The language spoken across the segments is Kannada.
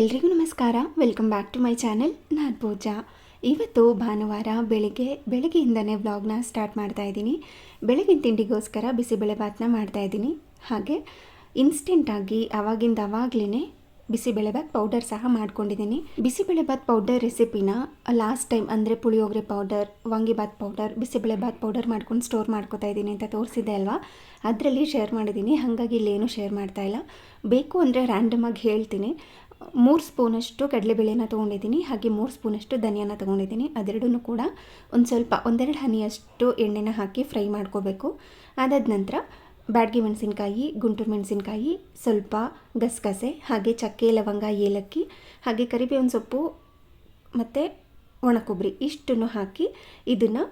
ಎಲ್ರಿಗೂ ನಮಸ್ಕಾರ. Welcome back to my channel ನಾನು ಪೂಜಾ. ಇವತ್ತು ಭಾನುವಾರ ಬೆಳಿಗ್ಗೆ, ಬೆಳಗ್ಗೆಯಿಂದನೇ ವ್ಲಾಗ್ನ ಸ್ಟಾರ್ಟ್ ಮಾಡ್ತಾ ಇದ್ದೀನಿ. ಬೆಳಗಿನ ತಿಂಡಿಗೋಸ್ಕರ ಬಿಸಿಬೇಳೆ ಭಾತನ ಮಾಡ್ತಾ ಇದ್ದೀನಿ. ಹಾಗೆ ಇನ್ಸ್ಟೆಂಟಾಗಿ ಅವಾಗಿಂದ ಅವಾಗಲೇ ಬಿಸಿಬೇಳೆಭಾತ್ ಪೌಡರ್ ಸಹ ಮಾಡ್ಕೊಂಡಿದ್ದೀನಿ. ಬಿಸಿಬೇಳೆಭಾತ್ ಪೌಡರ್ ರೆಸಿಪಿನ ಲಾಸ್ಟ್ ಟೈಮ್ ಅಂದರೆ puliyogare powder vangibath powder bisibelebath powder ಮಾಡ್ಕೊಂಡು ಸ್ಟೋರ್ ಮಾಡ್ಕೋತಾ ಇದ್ದೀನಿ ಅಂತ ತೋರಿಸಿದೆ ಅಲ್ವಾ? ಅದರಲ್ಲಿ ಶೇರ್ ಮಾಡಿದ್ದೀನಿ. ಹಾಗಾಗಿ ಇಲ್ಲೇನು ಶೇರ್ ಮಾಡ್ತಾ ಇಲ್ಲ. ಬೇಕು ಅಂದರೆ ರ್ಯಾಂಡಮಾಗಿ ಹೇಳ್ತೀನಿ. ಮೂರು ಸ್ಪೂನಷ್ಟು ಕಡಲೆಬೇಳೆನ ತೊಗೊಂಡಿದ್ದೀನಿ, ಹಾಗೆ ಮೂರು ಸ್ಪೂನಷ್ಟು ಧನಿಯಾನ ತೊಗೊಂಡಿದ್ದೀನಿ. ಅದೆರಡೂ ಕೂಡ ಒಂದು ಸ್ವಲ್ಪ, ಒಂದೆರಡು ಹನಿಯಷ್ಟು ಎಣ್ಣೆನ ಹಾಕಿ ಫ್ರೈ ಮಾಡ್ಕೋಬೇಕು. ಅದಾದ ನಂತರ ಬ್ಯಾಡ್ಗೆ ಮೆಣಸಿನ್ಕಾಯಿ, ಗುಂಟೂರು ಮೆಣಸಿನ್ಕಾಯಿ, ಸ್ವಲ್ಪ ಗಸಗಸೆ, ಹಾಗೆ ಚಕ್ಕೆ, ಲವಂಗ, ಏಲಕ್ಕಿ, ಹಾಗೆ ಕರಿಬೇವಿನ ಸೊಪ್ಪು ಮತ್ತು ಒಣ ಕೊಬ್ಬರಿ ಇಷ್ಟನ್ನು ಹಾಕಿ ಇದನ್ನು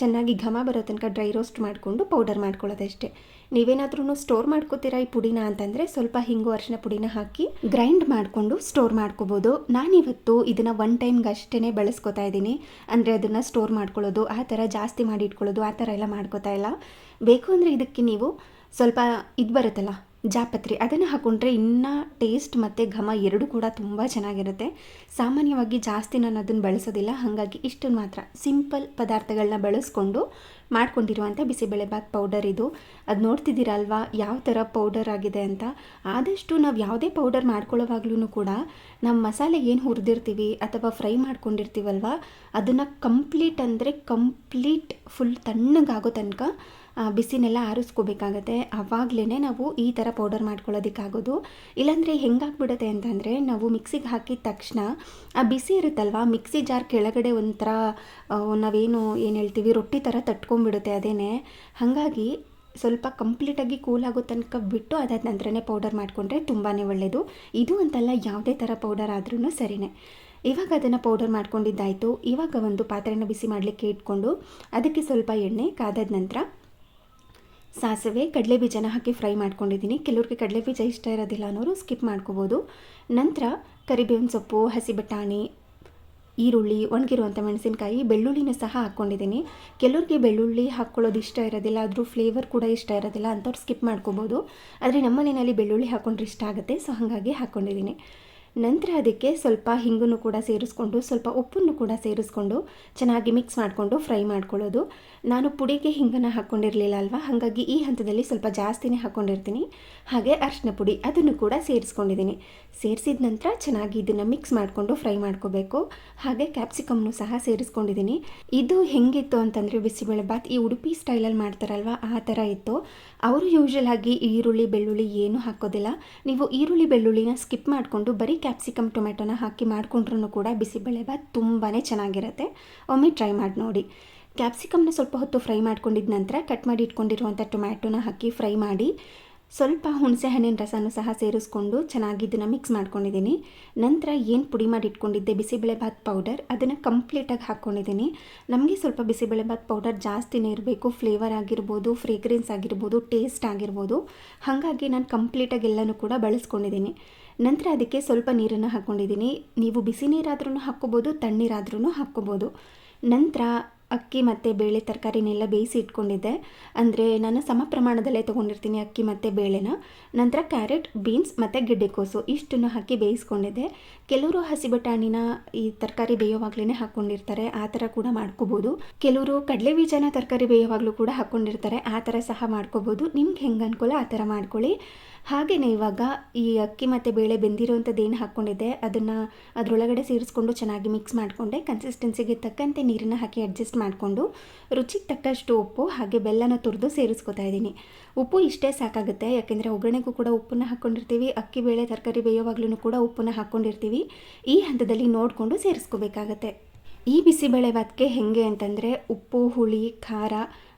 ಚೆನ್ನಾಗಿ ಘಮ ಬರೋ ತನಕ ಡ್ರೈ ರೋಸ್ಟ್ ಮಾಡಿಕೊಂಡು ಪೌಡರ್ ಮಾಡ್ಕೊಳ್ಳೋದಷ್ಟೇ. ನೀವೇನಾದ್ರೂ ಸ್ಟೋರ್ ಮಾಡ್ಕೋತೀರಾ ಈ ಪುಡಿನ ಅಂತಂದರೆ ಸ್ವಲ್ಪ ಹಿಂಗು ಅರಿಶಿನ ಪುಡಿನ ಹಾಕಿ ಗ್ರೈಂಡ್ ಮಾಡಿಕೊಂಡು ಸ್ಟೋರ್ ಮಾಡ್ಕೋಬೋದು. ನಾನಿವತ್ತು ಇದನ್ನು ಒನ್ ಟೈಮ್ಗೆ ಅಷ್ಟೇ ಬಳಸ್ಕೊತಾ ಇದ್ದೀನಿ. ಅಂದರೆ ಅದನ್ನು ಸ್ಟೋರ್ ಮಾಡ್ಕೊಳ್ಳೋದು, ಆ ಥರ ಜಾಸ್ತಿ ಮಾಡಿ ಇಟ್ಕೊಳ್ಳೋದು, ಆ ಥರ ಎಲ್ಲ ಮಾಡ್ಕೋತಾ ಇಲ್ಲ. ಬೇಕು ಅಂದರೆ ಇದಕ್ಕೆ ನೀವು ಸ್ವಲ್ಪ ಇದು ಬರುತ್ತಲ್ಲ ಜಾಪತ್ರೆ. ಅದನ್ನು ಹಾಕೊಂಡ್ರೆ ಇನ್ನೂ ಟೇಸ್ಟ್ ಮತ್ತು ಘಮ ಎರಡು ಕೂಡ ತುಂಬ ಚೆನ್ನಾಗಿರುತ್ತೆ. ಸಾಮಾನ್ಯವಾಗಿ ಜಾಸ್ತಿ ನಾನು ಅದನ್ನು ಬಳಸೋದಿಲ್ಲ. ಹಾಗಾಗಿ ಇಷ್ಟನ್ನು ಮಾತ್ರ. ಸಿಂಪಲ್ ಪದಾರ್ಥಗಳನ್ನ ಬಳಸ್ಕೊಂಡು ಮಾಡ್ಕೊಂಡಿರುವಂಥ ಬಿಸಿಬೇಳೆಬಾತ್ ಪೌಡರ್ ಇದು. ಅದು ನೋಡ್ತಿದ್ದೀರಲ್ವಾ? ಯಾವ ಥರ ಪೌಡರ್ ಆಗಿದೆ ಅಂತ. ಆದಷ್ಟು ನಾವು ಯಾವುದೇ ಪೌಡರ್ ಮಾಡ್ಕೊಳ್ಳೋವಾಗ್ಲೂ ಕೂಡ ನಮ್ಮ ಮಸಾಲೆ ಏನು ಹುರಿದಿರ್ತೀವಿ ಅಥವಾ ಫ್ರೈ ಮಾಡ್ಕೊಂಡಿರ್ತೀವಲ್ವ? ಅದನ್ನು ಕಂಪ್ಲೀಟ್ ಅಂದರೆ ಕಂಪ್ಲೀಟ್ ಫುಲ್ ತಣ್ಣಗಾಗೋ ತನಕ ಬಿಸಿನೆಲ್ಲ ಆರಿಸ್ಕೋಬೇಕಾಗತ್ತೆ. ಆವಾಗಲೇ ನಾವು ಈ ಥರ ಪೌಡರ್ ಮಾಡ್ಕೊಳ್ಳೋದಕ್ಕಾಗೋದು. ಇಲ್ಲಾಂದರೆ ಹೆಂಗಾಗ್ಬಿಡುತ್ತೆ ಅಂತಂದರೆ, ನಾವು ಮಿಕ್ಸಿಗೆ ಹಾಕಿದ ತಕ್ಷಣ, ಆ ಬಿಸಿ ಇರುತ್ತಲ್ವ, ಮಿಕ್ಸಿ ಜಾರ್ ಕೆಳಗಡೆ ಒಂಥರ ನಾವೇನು ಏನು ಹೇಳ್ತೀವಿ, ರೊಟ್ಟಿ ಥರ ತಟ್ಕೊಂಡ್ಬಿಡುತ್ತೆ ಅದೇನೆ. ಹಾಗಾಗಿ ಸ್ವಲ್ಪ ಕಂಪ್ಲೀಟಾಗಿ ಕೂಲ್ ಆಗೋ ತನಕ ಬಿಟ್ಟು ಅದಾದ ನಂತರನೇ ಪೌಡರ್ ಮಾಡಿಕೊಂಡ್ರೆ ತುಂಬಾ ಒಳ್ಳೆಯದು ಇದು ಅಂತಲ್ಲ ಯಾವುದೇ ಥರ ಪೌಡರ್ ಆದ್ರೂ ಸರಿಯೇ ಇವಾಗ ಅದನ್ನು ಪೌಡರ್ ಮಾಡ್ಕೊಂಡಿದ್ದಾಯಿತು. ಇವಾಗ ಒಂದು ಪಾತ್ರೆನ ಬಿಸಿ ಮಾಡಲಿಕ್ಕೆ ಇಟ್ಕೊಂಡು, ಅದಕ್ಕೆ ಸ್ವಲ್ಪ ಎಣ್ಣೆ ಕಾದಾದ ನಂತರ ಸಾಸಿವೆ ಕಡಲೆ ಬೀಜನ ಹಾಕಿ ಫ್ರೈ ಮಾಡ್ಕೊಂಡಿದ್ದೀನಿ. ಕೆಲವ್ರಿಗೆ ಕಡಲೆ ಬೀಜ ಇಷ್ಟ ಇರೋದಿಲ್ಲ ಅನ್ನೋರು ಸ್ಕಿಪ್ ಮಾಡ್ಕೋಬೋದು. ನಂತರ ಕರಿಬೇವಿನ ಸೊಪ್ಪು ಹಸಿ ಬಟಾಣಿ ಈರುಳ್ಳಿ, ಒಣಗಿರುವಂಥ ಮೆಣಸಿನಕಾಯಿ, ಬೆಳ್ಳುಳ್ಳಿನ ಸಹ ಹಾಕ್ಕೊಂಡಿದ್ದೀನಿ. ಕೆಲವ್ರಿಗೆ ಬೆಳ್ಳುಳ್ಳಿ ಹಾಕ್ಕೊಳ್ಳೋದು ಇಷ್ಟ ಇರೋದಿಲ್ಲ ಅದ್ರ ಫ್ಲೇವರ್ ಕೂಡ ಇಷ್ಟ ಇರೋದಿಲ್ಲ ಅಂಥವ್ರು ಸ್ಕಿಪ್ ಮಾಡ್ಕೋಬೋದು. ಆದರೆ ನಮ್ಮ ಮನೆಯಲ್ಲಿ ಬೆಳ್ಳುಳ್ಳಿ ಹಾಕ್ಕೊಂಡ್ರೆ ಇಷ್ಟ ಆಗುತ್ತೆ, ಸೊ ಹಾಗಾಗಿ ಹಾಕ್ಕೊಂಡಿದ್ದೀನಿ. ನಂತರ ಅದಕ್ಕೆ ಸ್ವಲ್ಪ ಹಿಂಗನ್ನು ಕೂಡ ಸೇರಿಸ್ಕೊಂಡು, ಸ್ವಲ್ಪ ಉಪ್ಪನ್ನು ಕೂಡ ಸೇರಿಸ್ಕೊಂಡು ಚೆನ್ನಾಗಿ ಮಿಕ್ಸ್ ಮಾಡಿಕೊಂಡು ಫ್ರೈ ಮಾಡ್ಕೊಳ್ಳೋದು. ನಾನು ಪುಡಿಗೆ ಹಿಂಗನ್ನು ಹಾಕ್ಕೊಂಡಿರಲಿಲ್ಲ ಅಲ್ವಾ? ಹಾಗಾಗಿ ಈ ಹಂತದಲ್ಲಿ ಸ್ವಲ್ಪ ಜಾಸ್ತಿನೇ ಹಾಕ್ಕೊಂಡಿರ್ತೀನಿ ಹಾಗೆ ಅರಿಶಿನ ಪುಡಿ ಅದನ್ನು ಕೂಡ ಸೇರಿಸ್ಕೊಂಡಿದ್ದೀನಿ. ಸೇರಿಸಿದ ನಂತರ ಚೆನ್ನಾಗಿ ಇದನ್ನು ಮಿಕ್ಸ್ ಮಾಡಿಕೊಂಡು ಫ್ರೈ ಮಾಡ್ಕೋಬೇಕು. ಹಾಗೆ ಕ್ಯಾಪ್ಸಿಕಮ್ನು ಸಹ ಸೇರಿಸ್ಕೊಂಡಿದ್ದೀನಿ. ಇದು ಹೆಂಗಿತ್ತು ಅಂತಂದರೆ ಬಿಸಿಬೇಳೆ ಬಾತ್ ಈ ಉಡುಪಿ ಸ್ಟೈಲಲ್ಲಿ ಮಾಡ್ತಾರಲ್ವ, ಆ ಥರ ಇತ್ತು. ಅವರು ಯೂಶಲ್ ಆಗಿ ಈರುಳ್ಳಿ, ಬೆಳ್ಳುಳ್ಳಿ ಏನೂ ಹಾಕೋದಿಲ್ಲ. ನೀವು ಈರುಳ್ಳಿ, ಬೆಳ್ಳುಳ್ಳಿನ ಸ್ಕಿಪ್ ಮಾಡಿಕೊಂಡು ಬರೀ ಕ್ಯಾಪ್ಸಿಕಮ್ ಟೊಮೆಟೊನ ಹಾಕಿ ಮಾಡಿಕೊಂಡ್ರೂ ಕೂಡ ಬಿಸಿಬೇಳೆ ಬಾತ್ ತುಂಬಾ ಚೆನ್ನಾಗಿರುತ್ತೆ. ಒಮ್ಮೆ ಟ್ರೈ ಮಾಡಿ ನೋಡಿ. ಕ್ಯಾಪ್ಸಿಕಮ್ನ ಸ್ವಲ್ಪ ಹೊತ್ತು ಫ್ರೈ ಮಾಡ್ಕೊಂಡಿದ್ದ ನಂತರ ಕಟ್ ಮಾಡಿ ಇಟ್ಕೊಂಡಿರುವಂಥ ಟೊಮ್ಯಾಟೊನ ಹಾಕಿ ಫ್ರೈ ಮಾಡಿ ಸ್ವಲ್ಪ ಹುಣಸೆ ಹಣ್ಣಿನ ರಸನೂ ಸಹ ಸೇರಿಸ್ಕೊಂಡು ಚೆನ್ನಾಗಿ ಇದನ್ನು ಮಿಕ್ಸ್ ಮಾಡ್ಕೊಂಡಿದ್ದೀನಿ. ನಂತರ ಏನು ಪುಡಿ ಮಾಡಿ ಇಟ್ಕೊಂಡಿದ್ದೆ? ಬಿಸಿಬೇಳೆಭಾತ್ ಪೌಡರ್ ಅದನ್ನು ಕಂಪ್ಲೀಟಾಗಿ ಹಾಕ್ಕೊಂಡಿದ್ದೀನಿ ನಮಗೆ ಸ್ವಲ್ಪ ಬಿಸಿಬೇಳೆಭಾತ್ ಪೌಡರ್ ಜಾಸ್ತಿನೇ ಇರಬೇಕು. ಫ್ಲೇವರ್ ಆಗಿರ್ಬೋದು ಫ್ರೇಗ್ರೆನ್ಸ್ ಆಗಿರ್ಬೋದು ಟೇಸ್ಟ್ ಆಗಿರ್ಬೋದು. ಹಾಗಾಗಿ ನಾನು ಕಂಪ್ಲೀಟಾಗಿ ಎಲ್ಲನೂ ಕೂಡ ಬಳಸ್ಕೊಂಡಿದ್ದೀನಿ. ನಂತರ ಅದಕ್ಕೆ ಸ್ವಲ್ಪ ನೀರನ್ನು ಹಾಕ್ಕೊಂಡಿದ್ದೀನಿ ನೀವು ಬಿಸಿ ನೀರಾದ್ರೂ ಹಾಕ್ಕೋಬೋದು ತಣ್ಣೀರಾದ್ರೂ ಹಾಕ್ಕೋಬೋದು. ನಂತರ ಅಕ್ಕಿ ಮತ್ತು ಬೇಳೆ ತರಕಾರಿನೆಲ್ಲ ಬೇಯಿಸಿ ಇಟ್ಕೊಂಡಿದ್ದೆ. ಅಂದರೆ ನಾನು ಸಮ ಪ್ರಮಾಣದಲ್ಲೇ ತೊಗೊಂಡಿರ್ತೀನಿ ಅಕ್ಕಿ ಮತ್ತು ಬೇಳೆನ. ನಂತರ ಕ್ಯಾರೆಟ್, ಬೀನ್ಸ್ ಮತ್ತು ಗೆಡ್ಡೆಕೋಸು ಇಷ್ಟನ್ನು ಹಾಕಿ ಬೇಯಿಸ್ಕೊಂಡಿದ್ದೆ. ಕೆಲವರು ಹಸಿ ಬಟಾಣಿನ ಈ ತರಕಾರಿ ಬೇಯೋವಾಗ್ಲೇ ಹಾಕ್ಕೊಂಡಿರ್ತಾರೆ, ಆ ಥರ ಕೂಡ ಮಾಡ್ಕೋಬೋದು. ಕೆಲವರು ಕಡಲೆ ಬೀಜನ ತರಕಾರಿ ಬೇಯೋವಾಗಲೂ ಕೂಡ ಹಾಕ್ಕೊಂಡಿರ್ತಾರೆ, ಆ ಥರ ಸಹ ಮಾಡ್ಕೋಬೋದು. ನಿಮ್ಗೆ ಹೆಂಗೆ ಅನ್ಕೊಳ್ಳೋ ಆ ಥರ ಮಾಡ್ಕೊಳ್ಳಿ. ಹಾಗೆಯೇ ಇವಾಗ ಈ ಅಕ್ಕಿ ಮತ್ತು ಬೇಳೆ ಬೆಂದಿರೋವಂಥದ್ದು ಏನು ಹಾಕ್ಕೊಂಡಿದ್ದೆ, ಅದನ್ನು ಅದರೊಳಗಡೆ ಸೇರಿಸ್ಕೊಂಡು ಚೆನ್ನಾಗಿ ಮಿಕ್ಸ್ ಮಾಡಿಕೊಂಡೆ. ಕನ್ಸಿಸ್ಟೆನ್ಸಿಗೆ ತಕ್ಕಂತೆ ನೀರನ್ನು ಹಾಕಿ ಅಡ್ಜಸ್ಟ್ ಮಾಡಿಕೊಂಡು, ರುಚಿಗೆ ತಕ್ಕಷ್ಟು ಉಪ್ಪು ಹಾಗೆ ಬೆಲ್ಲನ ತುರಿದು ಸೇರಿಸ್ಕೊತಾ ಇದ್ದೀನಿ. ಉಪ್ಪು ಇಷ್ಟೇ ಸಾಕಾಗುತ್ತೆ, ಯಾಕೆಂದರೆ ಒಗ್ಗರಣೆಗೂ ಕೂಡ ಉಪ್ಪನ್ನು ಹಾಕ್ಕೊಂಡಿರ್ತೀವಿ, ಅಕ್ಕಿ, ಬೇಳೆ, ತರಕಾರಿ ಬೇಯೋವಾಗ್ಲೂ ಕೂಡ ಉಪ್ಪನ್ನು ಹಾಕ್ಕೊಂಡಿರ್ತೀವಿ. ಈ ಹಂತದಲ್ಲಿ ನೋಡಿಕೊಂಡು ಸೇರಿಸ್ಕೋಬೇಕಾಗತ್ತೆ. ಈ ಬಿಸಿಬೇಳೆ ಭಾತ್ಗೆ ಹೇಗೆ ಅಂತಂದರೆ ಉಪ್ಪು, ಹುಳಿ, ಖಾರ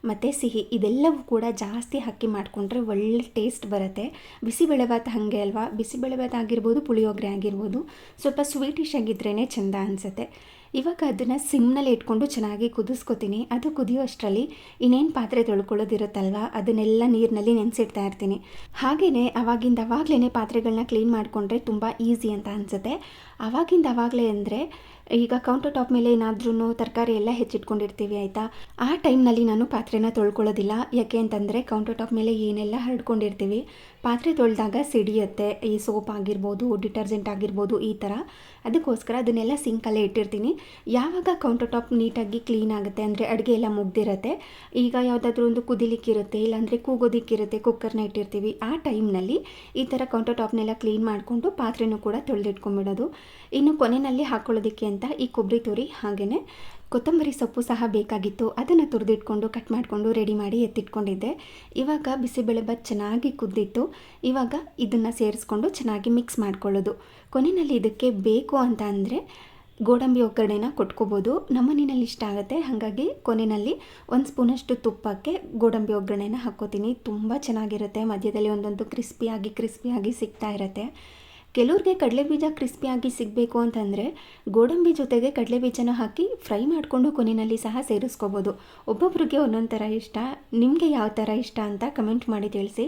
ಮತ್ತು ಸಿಹಿ ಇದೆಲ್ಲವೂ ಕೂಡ ಜಾಸ್ತಿ ಹಾಕಿ ಮಾಡಿಕೊಂಡ್ರೆ ಒಳ್ಳೆ ಟೇಸ್ಟ್ ಬರುತ್ತೆ. ಬಿಸಿಬೇಳೆ ಭಾತ್ ಹಾಗೆ ಅಲ್ವಾ? ಬಿಸಿಬೇಳೆ ಭಾತ್ ಆಗಿರ್ಬೋದು ಪುಳಿಯೋಗರೆ ಆಗಿರ್ಬೋದು. ಸ್ವಲ್ಪ ಸ್ವೀಟಿಶ್ ಆಗಿದ್ರೇ ಚೆಂದ ಅನಿಸುತ್ತೆ. ಇವಾಗ ಅದನ್ನು ಸಿಮ್ನಲ್ಲಿ ಇಟ್ಕೊಂಡು ಚೆನ್ನಾಗಿ ಕುದಿಸ್ಕೊತೀನಿ. ಅದು ಕುದಿಯೋ ಅಷ್ಟರಲ್ಲಿ ಇನ್ನೇನು ಪಾತ್ರೆ ತೊಳ್ಕೊಳ್ಳೋದಿರುತ್ತಲ್ವ? ಅದನ್ನೆಲ್ಲ ನೀರಿನಲ್ಲಿ ನೆನೆಸಿಡ್ತಾ ಇರ್ತೀನಿ. ಹಾಗೆಯೇ ಅವಾಗಿಂದ ಅವಾಗಲೇ ಪಾತ್ರೆಗಳನ್ನ ಕ್ಲೀನ್ ಮಾಡಿಕೊಂಡ್ರೆ ತುಂಬ ಈಸಿ ಅಂತ ಅನಿಸುತ್ತೆ. ಅವಾಗಿಂದ ಅವಾಗಲೇ ಅಂದರೆ ಈಗ ಕೌಂಟರ್ ಟಾಪ್ ಮೇಲೆ ಏನಾದ್ರೂ ತರಕಾರಿ ಎಲ್ಲ ಹೆಚ್ಚಿಟ್ಕೊಂಡಿರ್ತೀವಿ ಆಯಿತಾ? ಆ ಟೈಮ್ನಲ್ಲಿ ನಾನು ಪಾತ್ರೆನ ತೊಳ್ಕೊಳ್ಳೋದಿಲ್ಲ. ಯಾಕೆ ಅಂತಂದರೆ ಕೌಂಟರ್ ಟಾಪ್ ಮೇಲೆ ಏನೆಲ್ಲ ಹರಡ್ಕೊಂಡಿರ್ತೀವಿ, ಪಾತ್ರೆ ತೊಳೆದಾಗ ಸಿಡಿಯುತ್ತೆ. ಈ ಸೋಪ್ ಆಗಿರ್ಬೋದು ಡಿಟರ್ಜೆಂಟ್ ಆಗಿರ್ಬೋದು, ಈ ಥರ ಅದಕ್ಕೋಸ್ಕರ ಅದನ್ನೆಲ್ಲ ಸಿಂಕಲ್ಲೇ ಇಟ್ಟಿರ್ತೀನಿ. ಯಾವಾಗ ಕೌಂಟರ್ ಟಾಪ್ ನೀಟಾಗಿ ಕ್ಲೀನ್ ಆಗುತ್ತೆ ಅಂದರೆ ಅಡುಗೆ ಎಲ್ಲ ಮುಗ್ದಿರುತ್ತೆ. ಈಗ ಯಾವುದಾದ್ರೂ ಒಂದು ಕುದಿಲಿಕ್ಕಿರುತ್ತೆ, ಇಲ್ಲಾಂದರೆ ಕೂಗೋದಿಕ್ಕಿರುತ್ತೆ ಕುಕ್ಕರ್ನ ಇಟ್ಟಿರ್ತೀವಿ. ಆ ಟೈಮ್ನಲ್ಲಿ ಈ ಥರ ಕೌಂಟರ್ ಟಾಪ್ನೆಲ್ಲ ಕ್ಲೀನ್ ಮಾಡಿಕೊಂಡು ಪಾತ್ರೆನೂ ಕೂಡ ತೊಳೆದಿಟ್ಕೊಂಡ್ಬಿಡೋದು ಇನ್ನು ಕೊನೆಯಲ್ಲಿ ಹಾಕ್ಕೊಳ್ಳೋದಕ್ಕೆ ಅಂತ ಈ ಕೊಬ್ಬರಿ ತುರಿ ಹಾಗೆಯೇ ಕೊತ್ತಂಬರಿ ಸೊಪ್ಪು ಸಹ ಬೇಕಾಗಿತ್ತು. ಅದನ್ನು ತುರಿದಿಟ್ಕೊಂಡು ಕಟ್ ಮಾಡಿಕೊಂಡು ರೆಡಿ ಮಾಡಿ ಎತ್ತಿಟ್ಕೊಂಡಿದ್ದೆ. ಇವಾಗ ಬಿಸಿಬೇಳೆಬಾತ್ ಚೆನ್ನಾಗಿ ಕುದ್ದಿತ್ತು. ಇವಾಗ ಇದನ್ನು ಸೇರಿಸ್ಕೊಂಡು ಚೆನ್ನಾಗಿ ಮಿಕ್ಸ್ ಮಾಡ್ಕೊಳ್ಳೋದು. ಕೊನೆಯಲ್ಲಿ ಇದಕ್ಕೆ ಬೇಕು ಅಂತ ಅಂದರೆ ಗೋಡಂಬಿ ಒಗ್ಗರಣೆನ ಕೊಟ್ಕೋಬೋದು. ನಮ್ಮ ಮನೆಯಲ್ಲಿ ಇಷ್ಟ ಆಗುತ್ತೆ. ಹಾಗಾಗಿ ಕೊನೆಯಲ್ಲಿ ಒಂದು ಸ್ಪೂನಷ್ಟು ತುಪ್ಪಕ್ಕೆ ಗೋಡಂಬಿ ಒಗ್ಗರಣೆನ ಹಾಕ್ಕೋತೀನಿ. ತುಂಬ ಚೆನ್ನಾಗಿರುತ್ತೆ. ಮಧ್ಯದಲ್ಲಿ ಒಂದೊಂದು ಕ್ರಿಸ್ಪಿಯಾಗಿ ಕ್ರಿಸ್ಪಿಯಾಗಿ ಸಿಗ್ತಾ ಇರುತ್ತೆ. ಕೆಲವ್ರಿಗೆ ಕಡಲೆಬೀಜ ಕ್ರಿಸ್ಪಿಯಾಗಿ ಸಿಗಬೇಕು ಅಂತಂದರೆ ಗೋಡಂಬಿ ಜೊತೆಗೆ ಕಡಲೆಬೀಜನ ಹಾಕಿ ಫ್ರೈ ಮಾಡಿಕೊಂಡು ಕೊನೆಯಲ್ಲಿ ಸಹ ಸೇರಿಸ್ಕೋಬೋದು. ಒಬ್ಬೊಬ್ರಿಗೆ ಒಂದೊಂದು ಥರ ಇಷ್ಟ. ನಿಮಗೆ ಯಾವ ಥರ ಇಷ್ಟ ಅಂತ ಕಮೆಂಟ್ ಮಾಡಿ ತಿಳಿಸಿ.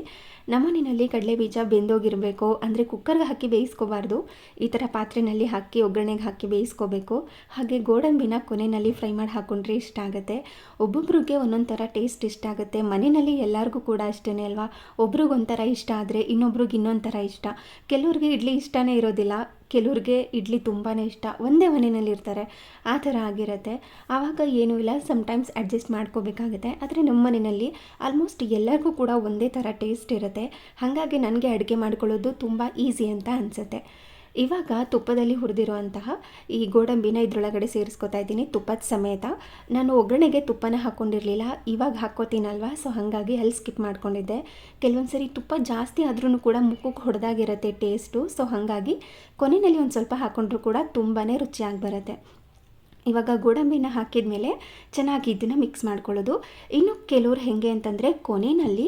ನಮ್ಮನೆಯಲ್ಲಿ ಕಡಲೆಬೀಜ ಬೆಂದೋಗಿರಬೇಕು, ಅಂದರೆ ಕುಕ್ಕರ್ಗೆ ಹಾಕಿ ಬೇಯಿಸ್ಕೋಬಾರ್ದು. ಈ ಥರ ಪಾತ್ರೆಯಲ್ಲಿ ಹಾಕಿ, ಒಗ್ಗರಣೆಗೆ ಹಾಕಿ ಬೇಯಿಸ್ಕೋಬೇಕು. ಹಾಗೆ ಗೋಡಂಬಿನ ಕೊನೆಯಲ್ಲಿ ಫ್ರೈ ಮಾಡಿ ಹಾಕ್ಕೊಂಡ್ರೆ ಇಷ್ಟ ಆಗುತ್ತೆ. ಒಬ್ಬೊಬ್ರಿಗೆ ಒಂದೊಂದು ಥರ ಟೇಸ್ಟ್ ಇಷ್ಟ ಆಗುತ್ತೆ. ಮನೆಯಲ್ಲಿ ಎಲ್ಲರಿಗೂ ಕೂಡ ಅಷ್ಟೇ ಅಲ್ವಾ? ಒಬ್ರಿಗೊಂಥರ ಇಷ್ಟ ಆದರೆ ಇನ್ನೊಬ್ರಿಗೆ ಇನ್ನೊಂದು ಥರ ಇಷ್ಟ. ಕೆಲವ್ರಿಗೆ ಇಡ್ಲಿ ಇಷ್ಟನೇ ಇರೋದಿಲ್ಲ. ಕೆಲವ್ರಿಗೆ ಇಡ್ಲಿ ತುಂಬಾ ಇಷ್ಟ. ಒಂದೇ ಮನೆಯಲ್ಲಿರ್ತಾರೆ. ಆ ಥರ ಆಗಿರುತ್ತೆ. ಆವಾಗ ಏನೂ ಇಲ್ಲ. ಸಮ್ಟೈಮ್ಸ್ ಅಡ್ಜಸ್ಟ್ ಮಾಡ್ಕೋಬೇಕಾಗುತ್ತೆ. ಆದರೆ ನಮ್ಮ ಮನೆಯಲ್ಲಿ ಆಲ್ಮೋಸ್ಟ್ ಎಲ್ಲರಿಗೂ ಕೂಡ ಒಂದೇ ಥರ ಟೇಸ್ಟ್ ಇರುತ್ತೆ. ಹಾಗಾಗಿ ನನಗೆ ಅಡುಗೆ ಮಾಡ್ಕೊಳ್ಳೋದು ತುಂಬ ಈಸಿ ಅಂತ ಅನಿಸುತ್ತೆ. ಇವಾಗ ತುಪ್ಪದಲ್ಲಿ ಹುರಿದಿರುವಂತಹ ಈ ಗೋಡಂಬಿನ ಇದರೊಳಗಡೆ ಸೇರಿಸ್ಕೊತಾ ಇದ್ದೀನಿ, ತುಪ್ಪದ ಸಮೇತ. ನಾನು ಒಗ್ಗರಣೆಗೆ ತುಪ್ಪನ ಹಾಕ್ಕೊಂಡಿರಲಿಲ್ಲ ಇವಾಗ ಹಾಕ್ಕೋತೀನಲ್ವ? ಸೊ ಹಾಗಾಗಿ ಅಲ್ಲಿ ಸ್ಕಿಪ್ ಮಾಡ್ಕೊಂಡಿದ್ದೆ. ಕೆಲವೊಂದು ಸರಿ ತುಪ್ಪ ಜಾಸ್ತಿ ಆದ್ರೂ ಕೂಡ ಮುಖಕ್ಕೆ ಹೊಡೆದಾಗಿರುತ್ತೆ ಟೇಸ್ಟು ಸೊ ಹಾಗಾಗಿ ಕೊನೆಯಲ್ಲಿ ಒಂದು ಸ್ವಲ್ಪ ಹಾಕ್ಕೊಂಡ್ರೂ ಕೂಡ ತುಂಬಾ ರುಚಿಯಾಗಿ ಬರುತ್ತೆ. ಇವಾಗ ಗೋಡಂಬಿನ ಹಾಕಿದ ಮೇಲೆ ಚೆನ್ನಾಗಿ ಇದನ್ನು ಮಿಕ್ಸ್ ಮಾಡ್ಕೊಳ್ಳೋದು. ಇನ್ನು ಕೆಲವ್ರು ಹೇಗೆ ಅಂತಂದರೆ ಕೊನೆಯಲ್ಲಿ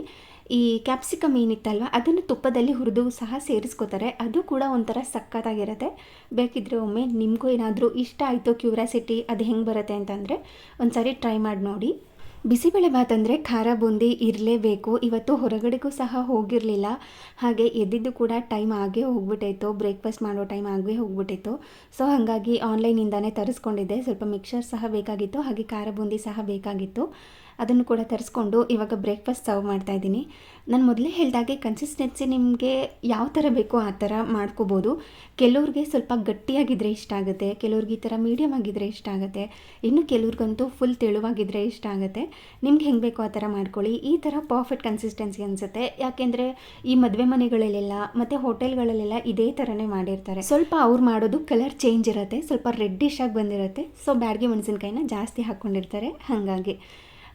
ಈ ಕ್ಯಾಪ್ಸಿಕಮ್ ಏನಿತ್ತಲ್ವ, ಅದನ್ನು ತುಪ್ಪದಲ್ಲಿ ಹುರಿದು ಸಹ ಸೇರಿಸ್ಕೋತಾರೆ. ಅದು ಕೂಡ ಒಂಥರ ಸಕ್ಕತ್ತಾಗಿರುತ್ತೆ. ಬೇಕಿದ್ರೆ ಒಮ್ಮೆ ನಿಮಗೂ ಏನಾದರೂ ಇಷ್ಟ ಆಯಿತು ಕ್ಯೂರಾಸಿಟಿ, ಅದು ಹೆಂಗೆ ಬರುತ್ತೆ ಅಂತಂದರೆ ಒಂದು ಸಾರಿ ಟ್ರೈ ಮಾಡಿ ನೋಡಿ. ಬಿಸಿಬೇಳೆ ಭಾತ್ ಅಂದರೆ ಖಾರ ಬೂಂದಿ ಇರಲೇಬೇಕು. ಇವತ್ತು ಹೊರಗಡೆಗೂ ಸಹ ಹೋಗಿರಲಿಲ್ಲ. ಹಾಗೆ ಎದ್ದಿದ್ದು ಕೂಡ ಟೈಮ್ ಆಗೇ ಹೋಗ್ಬಿಟ್ಟಿತ್ತು ಬ್ರೇಕ್ಫಾಸ್ಟ್ ಮಾಡೋ ಟೈಮ್ ಆಗೇ ಹೋಗ್ಬಿಟ್ಟಿತ್ತು ಸೊ, ಹಾಗಾಗಿ ಆನ್ಲೈನಿಂದಾನೇ ತರಿಸ್ಕೊಂಡಿದ್ದೆ. ಸ್ವಲ್ಪ ಮಿಕ್ಸರ್ ಸಹ ಬೇಕಾಗಿತ್ತು. ಹಾಗೆ ಖಾರ ಬೂಂದಿ ಸಹ ಬೇಕಾಗಿತ್ತು. ಅದನ್ನು ಕೂಡ ತರಿಸ್ಕೊಂಡು ಇವಾಗ ಬ್ರೇಕ್ಫಾಸ್ಟ್ ಸರ್ವ್ ಮಾಡ್ತಾ ಇದ್ದೀನಿ. ನಾನು ಮೊದಲೇ ಹೇಳಿದಾಗೆ ಕನ್ಸಿಸ್ಟೆನ್ಸಿ ನಿಮಗೆ ಯಾವ ಥರ ಬೇಕೋ ಆ ಥರ ಮಾಡ್ಕೋಬೋದು. ಕೆಲವ್ರಿಗೆ ಸ್ವಲ್ಪ ಗಟ್ಟಿಯಾಗಿದ್ದರೆ ಇಷ್ಟ ಆಗುತ್ತೆ, ಕೆಲವ್ರಿಗೆ ಈ ಥರ ಮೀಡಿಯಮ್ ಆಗಿದ್ದರೆ ಇಷ್ಟ ಆಗುತ್ತೆ, ಇನ್ನು ಕೆಲವ್ರಿಗಂತೂ ಫುಲ್ ತೆಳುವಾಗಿದ್ದರೆ ಇಷ್ಟ ಆಗುತ್ತೆ. ನಿಮ್ಗೆ ಹೆಂಗೆ ಬೇಕೋ ಆ ಥರ ಮಾಡ್ಕೊಳ್ಳಿ. ಈ ಥರ ಪರ್ಫೆಕ್ಟ್ ಕನ್ಸಿಸ್ಟೆನ್ಸಿ ಅನಿಸುತ್ತೆ. ಯಾಕೆಂದರೆ ಈ ಮದುವೆ ಮನೆಗಳಲ್ಲೆಲ್ಲ ಮತ್ತು ಹೋಟೆಲ್ಗಳಲ್ಲೆಲ್ಲ ಇದೇ ಥರನೇ ಮಾಡಿರ್ತಾರೆ. ಸ್ವಲ್ಪ ಅವ್ರು ಮಾಡೋದು ಕಲರ್ ಚೇಂಜ್ ಇರುತ್ತೆ, ಸ್ವಲ್ಪ ರೆಡ್ಡಿಶ್ ಆಗಿ ಬಂದಿರುತ್ತೆ. ಸೊ ಬ್ಯಾಡ್ಗೆ ಮೆಣಸಿನ್ಕಾಯಿನ ಜಾಸ್ತಿ ಹಾಕ್ಕೊಂಡಿರ್ತಾರೆ ಹಾಗಾಗಿ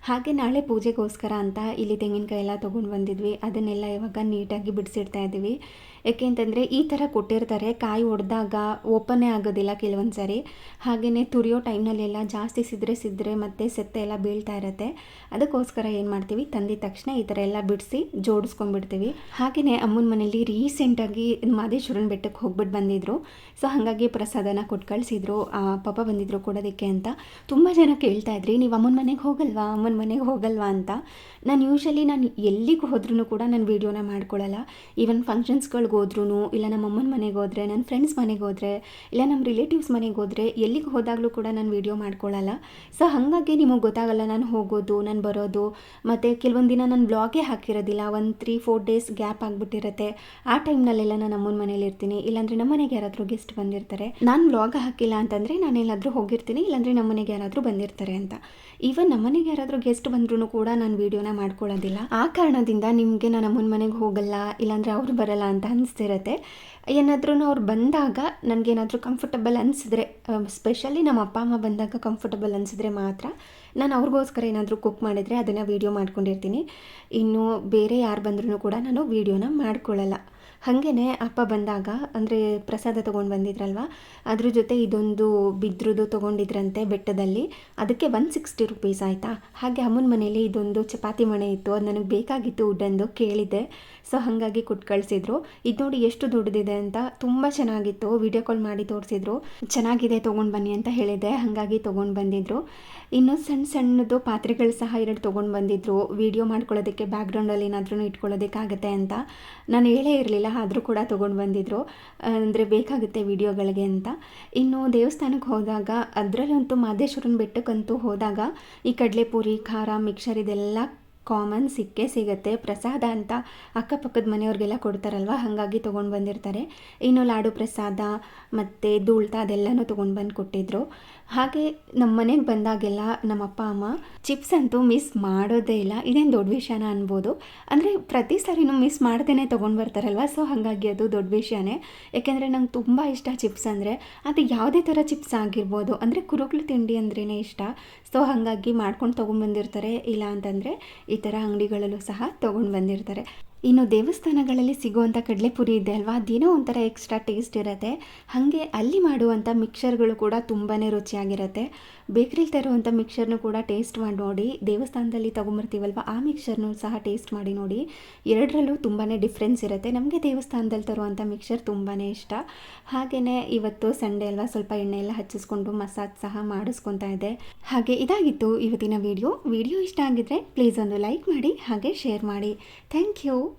ಹಾಗೆ ನಾಳೆ ಪೂಜೆಗೋಸ್ಕರ ಅಂತ ಇಲ್ಲಿ ತೆಂಗಿನಕಾಯಿ ಎಲ್ಲ ತೊಗೊಂಡು ಬಂದಿದ್ವಿ. ಅದನ್ನೆಲ್ಲ ಇವಾಗ ನೀಟಾಗಿ ಬಿಡಿಸಿಡ್ತಾ ಇದ್ದೀವಿ ಯಾಕೆ ಅಂತಂದರೆ ಈ ಥರ ಕೊಟ್ಟಿರ್ತಾರೆ, ಕಾಯಿ ಒಡೆದಾಗ ಓಪನ್ನೇ ಆಗೋದಿಲ್ಲ ಕೆಲವೊಂದು ಸಾರಿ. ಹಾಗೆಯೇ ತುರಿಯೋ ಟೈಮ್ನಲ್ಲೆಲ್ಲ ಜಾಸ್ತಿ ಸಿದ್ರೆ ಸಿದ್ರೆ ಮತ್ತು ಸೆತ್ತೆ ಎಲ್ಲ ಬೀಳ್ತಾ ಇರುತ್ತೆ. ಅದಕ್ಕೋಸ್ಕರ ಏನು ಮಾಡ್ತೀವಿ, ತಂದಿದ ತಕ್ಷಣ ಈ ಥರ ಎಲ್ಲ ಬಿಡಿಸಿ ಜೋಡಿಸ್ಕೊಂಡ್ಬಿಡ್ತೀವಿ. ಹಾಗೆಯೇ ಅಮ್ಮನ ಮನೇಲಿ ರೀಸೆಂಟಾಗಿ ಮಾದೇಶ್ವರನ ಬೆಟ್ಟಕ್ಕೆ ಹೋಗ್ಬಿಟ್ಟು ಬಂದಿದ್ರು. ಸೊ ಹಾಗಾಗಿ ಪ್ರಸಾದನ ಕೊಟ್ಟು ಕಳಿಸಿದ್ರು ಪಾಪ ಬಂದಿದ್ರು ಕೊಡೋದಕ್ಕೆ ಅಂತ. ತುಂಬ ಜನ ಕೇಳ್ತಾ ಇದ್ರಿ, ನೀವು ಅಮ್ಮನ ಮನೆಗೆ ಹೋಗಲ್ವಾ, ಅಮ್ಮನ ಮನೆಗೆ ಹೋಗಲ್ವಾ? ಅಂತ. ನಾನು ಯೂಶಲಿ ನಾನು ಎಲ್ಲಿಗೆ ಹೋದ್ರೂ ಕೂಡ ನಾನು ವೀಡಿಯೋನ ಮಾಡ್ಕೊಳ್ಳಲ್ಲ ಈವನ್ ಫಂಕ್ಷನ್ಸ್ಗಳು ಹೋದ್ರೂ ಇಲ್ಲ ನಮ್ಮ ಅಮ್ಮನ ಮನೆಗೆ ಹೋದರೆ ನನ್ನ ಫ್ರೆಂಡ್ಸ್ ಮನೆಗೆ ಹೋದರೆ ಇಲ್ಲ ನಮ್ಮ ರಿಲೇಟಿವ್ಸ್ ಮನೆಗೆ ಹೋದರೆ ಎಲ್ಲಿಗೆ ಹೋದಾಗಲೂ ಕೂಡ ನಾನು ವೀಡಿಯೋ ಮಾಡ್ಕೊಳ್ಳಲ್ಲ ಸೊ ಹಾಗಾಗಿ ನಿಮಗೆ ಗೊತ್ತಾಗಲ್ಲ ನಾನು ಹೋಗೋದು, ನಾನು ಬರೋದು, ಮತ್ತು ಕೆಲವೊಂದು ದಿನ ನಾನು ಬ್ಲಾಗೇ ಹಾಕಿರೋದಿಲ್ಲ, ಒಂದು ತ್ರೀ ಫೋರ್ ಡೇಸ್ ಗ್ಯಾಪ್ ಆಗಿಬಿಟ್ಟಿರುತ್ತೆ. ಆ ಟೈಮ್ನಲ್ಲೆಲ್ಲ ನಾನು ಅಮ್ಮನ ಮನೇಲಿ ಇರ್ತೀನಿ, ಇಲ್ಲಾಂದರೆ ನಮ್ಮ ಮನೆಗೆ ಯಾರಾದರೂ ಗೆಸ್ಟ್ ಬಂದಿರ್ತಾರೆ. ನಾನು ಬ್ಲಾಗ್ ಹಾಕಿಲ್ಲ ಅಂತಂದರೆ ನಾನು ಎಲ್ಲಾದರೂ ಹೋಗಿರ್ತೀನಿ, ಇಲ್ಲಾಂದರೆ ನಮ್ಮ ಮನೆಗೆ ಯಾರಾದರೂ ಬಂದಿರ್ತಾರೆ ಅಂತ. ಈವನ್ ನಮ್ಮ ಮನೆಗೆ ಯಾರಾದರೂ ಗೆಸ್ಟ್ ಬಂದ್ರೂ ಕೂಡ ನಾನು ವೀಡಿಯೋನ ಮಾಡ್ಕೊಳ್ಳೋದಿಲ್ಲ ಆ ಕಾರಣದಿಂದ ನಿಮಗೆ ನಾನು ಅಮ್ಮನ ಮನೆಗೆ ಹೋಗಲ್ಲ, ಇಲ್ಲಾಂದರೆ ಅವರು ಬರಲ್ಲ ಅಂತ ಅನಿಸ್ತಿರತ್ತೆ. ಏನಾದ್ರೂ ಅವ್ರು ಬಂದಾಗ ನನಗೇನಾದರೂ ಕಂಫರ್ಟಬಲ್ ಅನಿಸಿದ್ರೆ ಸ್ಪೆಷಲಿ ನಮ್ಮ ಅಪ್ಪ, ಅಮ್ಮ ಬಂದಾಗ ಕಂಫರ್ಟಬಲ್ ಅನಿಸಿದ್ರೆ ಮಾತ್ರ ನಾನು ಅವ್ರಿಗೋಸ್ಕರ ಏನಾದರೂ ಕುಕ್ ಮಾಡಿದರೆ ಅದನ್ನು ವೀಡಿಯೋ ಮಾಡ್ಕೊಂಡಿರ್ತೀನಿ. ಇನ್ನು ಬೇರೆ ಯಾರು ಬಂದ್ರೂ ಕೂಡ ನಾನು ವೀಡಿಯೋನ ಮಾಡ್ಕೊಳ್ಳಲ್ಲ. ಹಾಗೇ ಅಪ್ಪ ಬಂದಾಗ, ಅಂದರೆ ಪ್ರಸಾದ ತೊಗೊಂಡು ಬಂದಿದ್ರಲ್ವ, ಅದ್ರ ಜೊತೆ ಇದೊಂದು ಬಿದ್ರದ್ದು ತೊಗೊಂಡಿದ್ರಂತೆ ಬೆಟ್ಟದಲ್ಲಿ, ಅದಕ್ಕೆ ಒನ್ ಸಿಕ್ಸ್ಟಿ ರುಪೀಸ್ ಆಯಿತಾ? ಹಾಗೆ ಅಮ್ಮನ ಮನೇಲಿ ಇದೊಂದು ಚಪಾತಿ ಮಣೆ ಇತ್ತು, ಅದು ನನಗೆ ಬೇಕಾಗಿತ್ತು ಉಡ್ಡಂದು ಕೇಳಿದ್ದೆ ಸೊ ಹಾಗಾಗಿ ಕೊಟ್ಟು ಕಳಿಸಿದ್ರು. ಇದು ನೋಡಿ ಎಷ್ಟು ದೊಡ್ಡದಿದೆ ಅಂತ ತುಂಬ ಚೆನ್ನಾಗಿತ್ತು. ವಿಡಿಯೋ ಕಾಲ್ ಮಾಡಿ ತೋರಿಸಿದ್ರು. ಚೆನ್ನಾಗಿದೆ ತೊಗೊಂಡು ಬನ್ನಿ ಅಂತ ಹೇಳಿದೆ, ಹಾಗಾಗಿ ತೊಗೊಂಡು ಬಂದಿದ್ರು. ಇನ್ನು ಸಣ್ಣ ಸಣ್ಣದು ಪಾತ್ರೆಗಳು ಸಹ ಎರಡು ತೊಗೊಂಡು ಬಂದಿದ್ರು. ವಿಡಿಯೋ ಮಾಡ್ಕೊಳ್ಳೋದಕ್ಕೆ ಬ್ಯಾಕ್ಗ್ರೌಂಡಲ್ಲಿ ಏನಾದ್ರೂ ಇಟ್ಕೊಳ್ಳೋದಕ್ಕಾಗತ್ತೆ ಅಂತ. ನಾನು ಹೇಳೇ ಇರಲಿಲ್ಲ ಆದರೂ ಕೂಡ ತೊಗೊಂಡು ಬಂದಿದ್ರು. ಅಂದರೆ ಬೇಕಾಗುತ್ತೆ ವಿಡಿಯೋಗಳಿಗೆ ಅಂತ. ಇನ್ನು ದೇವಸ್ಥಾನಕ್ಕೆ ಹೋದಾಗ ಅದರಲ್ಲಂತೂ ಮಾದೇಶ್ವರನ ಬೆಟ್ಟಕ್ಕಂತೂ ಹೋದಾಗ, ಈ ಕಡಲೆಪುರಿ, ಖಾರ ಮಿಕ್ಸರ್ ಇದೆಲ್ಲ ಕಾಮನ್ ಸಿಕ್ಕೇ ಸಿಗುತ್ತೆ. ಪ್ರಸಾದ ಅಂತ ಅಕ್ಕಪಕ್ಕದ ಮನೆಯವ್ರಿಗೆಲ್ಲ ಕೊಡ್ತಾರಲ್ವ, ಹಾಗಾಗಿ ತೊಗೊಂಡು ಬಂದಿರ್ತಾರೆ. ಇನ್ನು ಲಾಡು ಪ್ರಸಾದ ಮತ್ತು ಧೂಳ್ತ ಅದೆಲ್ಲನೂ ತೊಗೊಂಡು ಬಂದು ಕೊಟ್ಟಿದ್ರು. ಹಾಗೆ ನಮ್ಮ ಮನೆಗೆ ಬಂದಾಗೆಲ್ಲ ನಮ್ಮ ಅಪ್ಪ, ಅಮ್ಮ ಚಿಪ್ಸ್ ಅಂತೂ ಮಿಸ್ ಮಾಡೋದೇ ಇಲ್ಲ. ಇದೇನು ದೊಡ್ಡ ವಿಷಯನ ಅನ್ಬೋದು. ಅಂದರೆ ಪ್ರತಿ ಸಾರಿನೂ ಮಿಸ್ ಮಾಡ್ದೇ ತೊಗೊಂಡು ಬರ್ತಾರಲ್ವ? ಸೊ, ಹಾಗಾಗಿ ಅದು ದೊಡ್ಡ ವಿಷಯನೇ. ಯಾಕೆಂದರೆ ನಂಗೆ ತುಂಬ ಇಷ್ಟ ಚಿಪ್ಸ್ ಅಂದರೆ. ಅದು ಯಾವುದೇ ಥರ ಚಿಪ್ಸ್ ಆಗಿರ್ಬೋದು. ಅಂದರೆ ಕುರುಗ್ಲು ತಿಂಡಿ ಅಂದ್ರೇ ಇಷ್ಟ. ಸೊ, ಹಾಗಾಗಿ ಮಾಡ್ಕೊಂಡು ತೊಗೊಂಡ್ಬಂದಿರ್ತಾರೆ ಇಲ್ಲ ಅಂತಂದರೆ ಈ ಥರ ಅಂಗಡಿಗಳಲ್ಲೂ ಸಹ ತೊಗೊಂಡು ಬಂದಿರ್ತಾರೆ. ಇನ್ನು ದೇವಸ್ಥಾನಗಳಲ್ಲಿ ಸಿಗುವಂಥ ಕಡಲೆಪುರಿ ಇದೆ ಅಲ್ವಾ? ಅದೇನೋ ಒಂಥರ ಎಕ್ಸ್ಟ್ರಾ ಟೇಸ್ಟ್ ಇರುತ್ತೆ. ಹಾಗೆ ಅಲ್ಲಿ ಮಾಡುವಂಥ ಮಿಕ್ಸರ್ಗಳು ಕೂಡ ತುಂಬಾ ರುಚಿಯಾಗಿರುತ್ತೆ. ಬೇಕ್ರಿಲಿ ತರುವಂಥ ಮಿಕ್ಸರ್ನು ಕೂಡ ಟೇಸ್ಟ್ ಮಾಡಿ ನೋಡಿ. ದೇವಸ್ಥಾನದಲ್ಲಿ ತೊಗೊಂಬರ್ತೀವಲ್ವ, ಆ ಮಿಕ್ಸರ್ನು ಸಹ ಟೇಸ್ಟ್ ಮಾಡಿ ನೋಡಿ. ಎರಡರಲ್ಲೂ ತುಂಬಾ ಡಿಫ್ರೆನ್ಸ್ ಇರುತ್ತೆ. ನಮಗೆ ದೇವಸ್ಥಾನದಲ್ಲಿ ತರುವಂಥ ಮಿಕ್ಸರ್ ತುಂಬಾ ಇಷ್ಟ. ಹಾಗೆಯೇ ಇವತ್ತು ಸಂಡೇ ಅಲ್ವಾ, ಸ್ವಲ್ಪ ಎಣ್ಣೆ ಎಲ್ಲ ಹಚ್ಚಿಸ್ಕೊಂಡು ಮಸಾಜ್ ಸಹ ಮಾಡಿಸ್ಕೊತಾ ಇದೆ ಹಾಗೆ ಇದಾಗಿತ್ತು ಇವತ್ತಿನ ವಿಡಿಯೋ ವಿಡಿಯೋ ಇಷ್ಟ ಆಗಿದ್ರೆ ಪ್ಲೀಸ್ ಒಂದು ಲೈಕ್ ಮಾಡಿ, ಹಾಗೆ ಶೇರ್ ಮಾಡಿ. Thank you